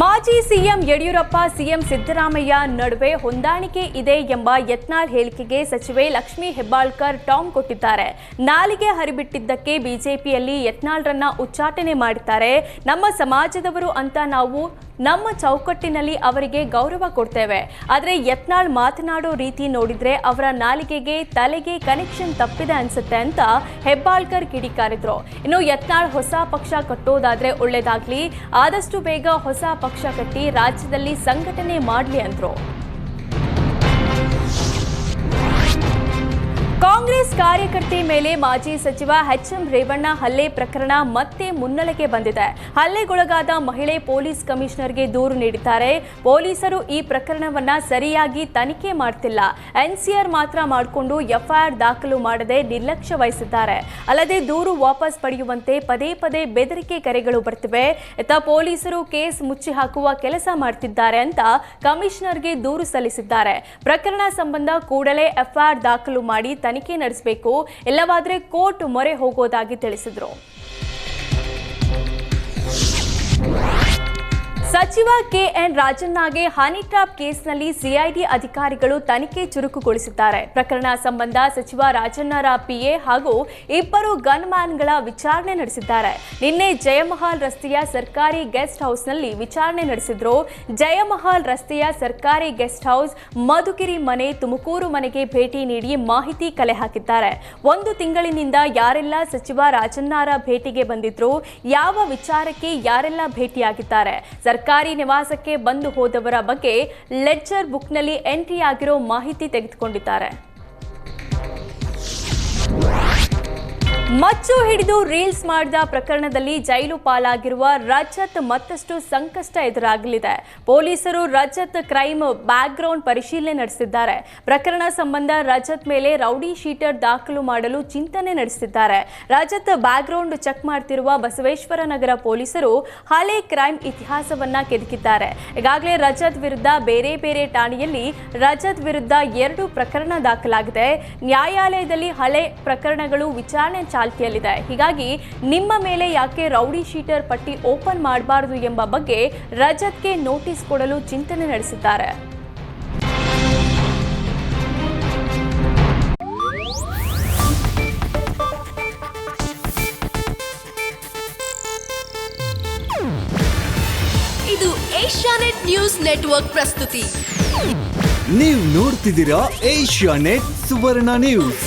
ಮಾಜಿ CM Yediyurappa, CM Siddaramaiah ನಡುವೆ ಹೊಂದಾಣಿಕೆ ಇದೆ ಎಂಬ ಯತ್ನಾಳ್ ಹೇಳಿಕೆಗೆ ಸಚಿವೆ ಲಕ್ಷ್ಮೀ ಹೆಬ್ಬಾಳ್ಕರ್ ಟಾಂಗ್ ಕೊಟ್ಟಿದ್ದಾರೆ. ನಾಲಿಗೆ ಹರಿಬಿಟ್ಟಿದ್ದಕ್ಕೆ ಬಿಜೆಪಿಯಲ್ಲಿ ಯತ್ನಾಳ್ರನ್ನ ಉಚ್ಚಾಟನೆ ಮಾಡಿದ್ದಾರೆ. ನಮ್ಮ ಸಮಾಜದವರು ಅಂತ ನಾವು ನಮ್ಮ ಚೌಕಟ್ಟಿನಲ್ಲಿ ಅವರಿಗೆ ಗೌರವ ಕೊಡ್ತೇವೆ. ಆದರೆ ಯತ್ನಾಳ್ ಮಾತನಾಡೋ ರೀತಿ ನೋಡಿದ್ರೆ ಅವರ ನಾಲಿಗೆಗೆ ತಲೆಗೆ ಕನೆಕ್ಷನ್ ತಪ್ಪಿದೆ ಅನ್ಸುತ್ತೆ ಅಂತ ಹೆಬ್ಬಾಳ್ಕರ್ ಕಿಡಿಕಾರಿದ್ರು. ಇನ್ನು ಯತ್ನಾಳ್ ಹೊಸ ಪಕ್ಷ ಕಟ್ಟೋದಾದ್ರೆ ಒಳ್ಳೇದಾಗ್ಲಿ. ಆದಷ್ಟು ಬೇಗ ಹೊಸ ಪಕ್ಷ ಕಟ್ಟಿ ರಾಜ್ಯದಲ್ಲಿ ಸಂಘಟನೆ ಮಾಡಲಿ ಅಂದ್ರು. ಕಾರ್ಯಕರ್ತೆ ಮೇಲೆ ಮಾಜಿ ಸಚಿವ ಎಚ್ ಎಂ ರೇವಣ್ಣ ಹಲ್ಲೆ ಪ್ರಕರಣ ಮತ್ತೆ ಮುನ್ನೆಲೆಗೆ ಬಂದಿದೆ. ಹಲ್ಲೆಗೊಳಗಾದ ಮಹಿಳೆ ಪೊಲೀಸ್ ಕಮಿಷನರ್ಗೆ ದೂರು ನೀಡಿದ್ದಾರೆ. ಪೊಲೀಸರು ಈ ಪ್ರಕರಣವನ್ನ ಸರಿಯಾಗಿ ತನಿಖೆ ಮಾಡ್ತಿಲ್ಲ. ಎನ್ಸಿಆರ್ ಮಾತ್ರ ಮಾಡಿಕೊಂಡು ಎಫ್ಐಆರ್ ದಾಖಲು ಮಾಡದೆ ನಿರ್ಲಕ್ಷ್ಯ ವಹಿಸಿದ್ದಾರೆ. ಅಲ್ಲದೆ ದೂರು ವಾಪಸ್ ಪಡೆಯುವಂತೆ ಪದೇ ಪದೇ ಬೆದರಿಕೆ ಕರೆಗಳು ಬರ್ತಿವೆ. ಇತ್ತ ಪೊಲೀಸರು ಕೇಸ್ ಮುಚ್ಚಿ ಹಾಕುವ ಕೆಲಸ ಮಾಡ್ತಿದ್ದಾರೆ ಅಂತ ಕಮಿಷನರ್ಗೆ ದೂರು ಸಲ್ಲಿಸಿದ್ದಾರೆ. ಪ್ರಕರಣ ಸಂಬಂಧ ಕೂಡಲೇ ಎಫ್ಐಆರ್ ದಾಖಲು ಮಾಡಿ ತನಿಖೆ ನಡೆಸಬೇಕು. ಇಲ್ಲವಾದ್ರೆ ಕೋರ್ಟ್ ಮೊರೆ ಹೋಗೋದಾಗಿ ತಿಳಿಸಿದ್ರು. ಸಚಿವ ಕೆಎನ್ ರಾಜಣ್ಣಗೆ ಹನಿ ಟ್ರಾಪ್ ಕೇಸ್ನಲ್ಲಿ ಸಿಐಡಿ ಅಧಿಕಾರಿಗಳು ತನಿಖೆ ಚುರುಕುಗೊಳಿಸಿದ್ದಾರೆ. ಪ್ರಕರಣ ಸಂಬಂಧ ಸಚಿವ ರಾಜಣ್ಣರ ಪಿಎ ಹಾಗೂ ಇಬ್ಬರು ಗನ್ಮ್ಯಾನ್ಗಳ ವಿಚಾರಣೆ ನಡೆಸಿದ್ದಾರೆ. ನಿನ್ನೆ ಜಯಮಹಲ್ ರಸ್ತೆಯ ಸರ್ಕಾರಿ ಗೆಸ್ಟ್ ಹೌಸ್ನಲ್ಲಿ ವಿಚಾರಣೆ ನಡೆಸಿದ್ರು. ಜಯಮಹಲ್ ರಸ್ತೆಯ ಸರ್ಕಾರಿ ಗೆಸ್ಟ್ ಹೌಸ್ ಮಧುಗಿರಿ ಮನೆ ತುಮಕೂರು ಮನೆಗೆ ಭೇಟಿ ನೀಡಿ ಮಾಹಿತಿ ಕಲೆ ಹಾಕಿದ್ದಾರೆ. ಒಂದು ತಿಂಗಳಿನಿಂದ ಯಾರೆಲ್ಲ ಸಚಿವ ರಾಜಣ್ಣರ ಭೇಟಿಗೆ ಬಂದಿದ್ರು, ಯಾವ ವಿಚಾರಕ್ಕೆ ಯಾರೆಲ್ಲ ಭೇಟಿಯಾಗಿದ್ದಾರೆ? ನಿವಾಸಕ್ಕೆ ಬಂದು ಹೋದವರ ಬಗ್ಗೆ ಲೆಡ್ಜರ್ ಬುಕ್ನಲ್ಲಿ ಎಂಟ್ರಿ ಆಗಿರೋ ಮಾಹಿತಿ ತೆಗೆದುಕೊಂಡಿದ್ದಾರೆ. ಮಚ್ಚು ಹಿಡಿದು ರೀಲ್ಸ್ ಮಾಡಿದ ಪ್ರಕರಣದಲ್ಲಿ ಜೈಲು ಪಾಲಾಗಿರುವ ರಜತ್ ಮತ್ತಷ್ಟು ಸಂಕಷ್ಟ ಎದುರಾಗಲಿದೆ. ಪೊಲೀಸರು ರಜತ್ ಕ್ರೈಮ್ ಬ್ಯಾಕ್ಗ್ರೌಂಡ್ ಪರಿಶೀಲನೆ ನಡೆಸಿದ್ದಾರೆ. ಪ್ರಕರಣ ಸಂಬಂಧ ರಜತ್ ಮೇಲೆ ರೌಡಿ ಶೀಟರ್ ದಾಖಲು ಮಾಡಲು ಚಿಂತನೆ ನಡೆಸಿದ್ದಾರೆ. ರಜತ್ ಬ್ಯಾಕ್ಗ್ರೌಂಡ್ ಚೆಕ್ ಮಾಡ್ತಿರುವ ಬಸವೇಶ್ವರ ನಗರ ಪೊಲೀಸರು ಹಳೆ ಕ್ರೈಮ್ ಇತಿಹಾಸವನ್ನ ಕೆದಕಿದ್ದಾರೆ. ಈಗಾಗಲೇ ರಜತ್ ವಿರುದ್ಧ ಬೇರೆ ಬೇರೆ ಠಾಣೆಯಲ್ಲಿ ರಜತ್ ವಿರುದ್ಧ ಎರಡು ಪ್ರಕರಣ ದಾಖಲಾಗಿದೆ. ನ್ಯಾಯಾಲಯದಲ್ಲಿ ಹಳೆ ಪ್ರಕರಣಗಳು ವಿಚಾರಣೆ ಚಾಲ್ತಿಯಲ್ಲಿದೆ. ಹೀಗಾಗಿ ನಿಮ್ಮ ಮೇಲೆ ಯಾಕೆ ರೌಡಿ ಶೀಟರ್ ಪಟ್ಟಿ ಓಪನ್ ಮಾಡಬಾರದು ಎಂಬ ಬಗ್ಗೆ ರಜತ್ಗೆ ನೋಟಿಸ್ ಕೊಡಲು ಚಿಂತನೆ ನಡೆಸಿದ್ದಾರೆ. ಇದು ಏಷ್ಯಾನೆಟ್ ನ್ಯೂಸ್ ನೆಟ್ವರ್ಕ್ ಪ್ರಸ್ತುತಿ. ನೀವು ನೋಡ್ತಿದ್ದೀರಾ ಏಷ್ಯಾನೆಟ್ ಸುವರ್ಣ ನ್ಯೂಸ್.